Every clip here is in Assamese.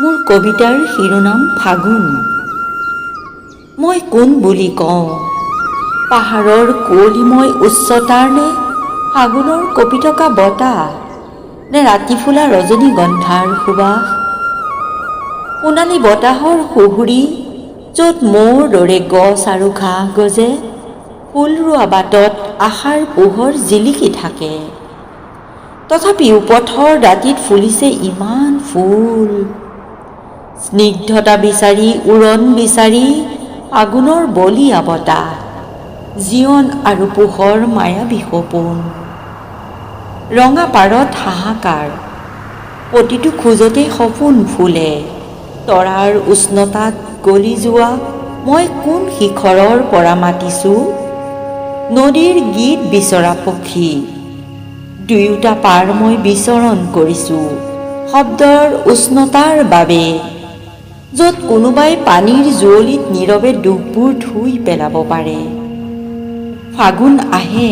কবিতাৰ শিৰোনাম ফাগুন। মই কোন বুলি কওঁ? পাহাৰৰ কুঁৱলীময় উচ্চতাৰ নে ফাগুনৰ কঁপি থকা বতাহ নে ৰাতি ফুলা ৰজনীগন্ধাৰ সুবাস? সোণালী বতাহৰ সুহুৰি য'ত মৌৰ দৰে গছ আৰু ঘাঁহ গজে ফুল ৰোৱা বাটত আশাৰ পোহৰ জিলিকি থাকে। তথাপিও পথৰ দাঁতিত ফুলিছে ইমান ফুল। স্নিগ্ধতা বিচাৰি উৰণ বিচাৰি আগুনৰ বলিয়া বতাহ জীৱন আৰু পোহৰ মায়াবী সপোন ৰঙা পাৰত হাহাকাৰ প্ৰতিটো খোজতে সপোন ফুলে। তৰাৰ উষ্ণতাত গলি যোৱা মই কোন শিখৰৰ পৰা মাতিছোঁ? নদীৰ গীত বিচৰা পক্ষী দুয়োটা পাৰ মই বিচৰণ কৰিছোঁ। শব্দৰ উষ্ণতাৰ বাবে য'ত কোনোবাই পানীৰ জুৱলিত নীৰৱে দুখবোৰ ধুই পেলাব পাৰে। ফাগুন আহে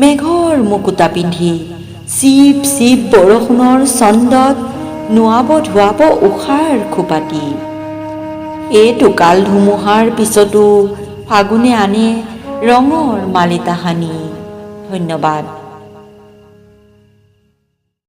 মেঘৰ মুকুতা পিন্ধি। চিপ চিপ বৰষুণৰ চন্দত নোৱাব ধুৱাব উষাৰ খোপাতি এইটো কাল ধুমুহাৰ পিছতো ফাগুনে আনে ৰঙৰ মালিতাহানি। ধন্যবাদ।